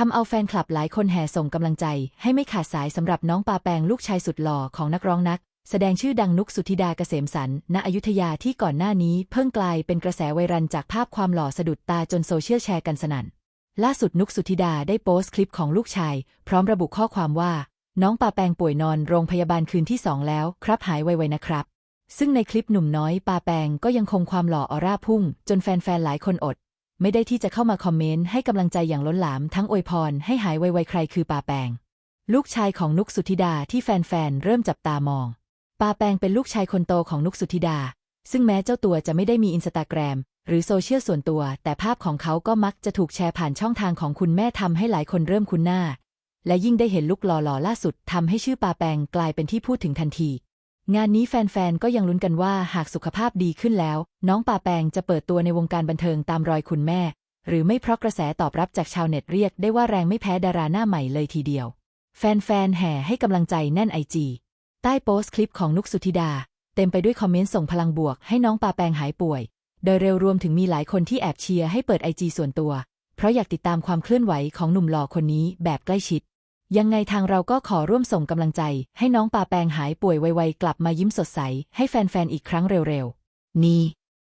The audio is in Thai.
ทำเอาแฟนคลับหลายคนแห่ส่งกำลังใจ ให้ไม่ขาดสายสำหรับน้องปาแปงลูกชายสุดหล่อของนักร้องนัก แสดงชื่อดังนุกสุธิดาเกษมสันณอยุธยาที่ก่อนหน้านี้เพิ่งกลายเป็นกระแสไวรัลจากภาพความหล่อสะดุดตาจนโซเชียลแชร์กันสนั่น ล่าสุดนุกสุธิดาได้โพสต์คลิปของลูกชาย พร้อมระบุข้อความว่า น้องปาแปงป่วยนอนโรงพยาบาลคืนที่สองแล้ว ครับหายไวๆนะครับ ซึ่งในคลิปหนุ่มน้อยปาแปงก็ยังคงความหล่อออร่าพุ่ง จนแฟนๆหลายคนอด ไม่ได้ที่จะเข้ามาคอมเมนต์ให้กำลังใจอย่างล้นหลามทั้งอวยพรให้หายไวๆใครคือปาแปง ลูกชายของนุกสุธิดาที่แฟนๆเริ่มจับตามองปาแปงเป็นลูกชายคนโตของนุกสุธิดา ซึ่งแม้เจ้าตัวจะไม่ได้มีอินสตาแกรมหรือโซเชียลส่วนตัว แต่ภาพของเขาก็มักจะถูกแชร์ผ่านช่องทางของคุณแม่ทำให้หลายคนเริ่มคุ้นหน้า และยิ่งได้เห็นลุกหล่อๆล่าสุดทำให้ชื่อปาแปงกลายเป็นที่พูดถึงทันที งานนี้แฟนๆ ก็ยังลุ้นกันว่าหากสุขภาพดีขึ้นแล้ว น้องปาแปงจะเปิดตัวในวงการบันเทิงตามรอยคุณแม่ หรือไม่เพราะกระแสตอบรับจากชาวเน็ตเรียกได้ว่าแรงไม่แพ้ดาราหน้าใหม่เลยทีเดียว แฟนๆ แห่ให้กำลังใจแน่นไอจีใต้โพสต์คลิปของนุกสุธิดา เต็มไปด้วยคอมเมนต์ส่งพลังบวกให้น้องปาแปงหายป่วย โดยเร็วรวมถึงมีหลายคนที่แอบเชียร์ให้เปิดไอจีส่วนตัว เพราะอยากติดตามความเคลื่อนไหวของหนุ่มหล่อคนนี้แบบใกล้ชิด ยังไงทางเราก็ขอร่วมส่งกำลังใจ ให้น้องปาแปงหายป่วยไวๆกลับมายิ้มสดใส ให้แฟนๆอีกครั้งเร็วๆ นี่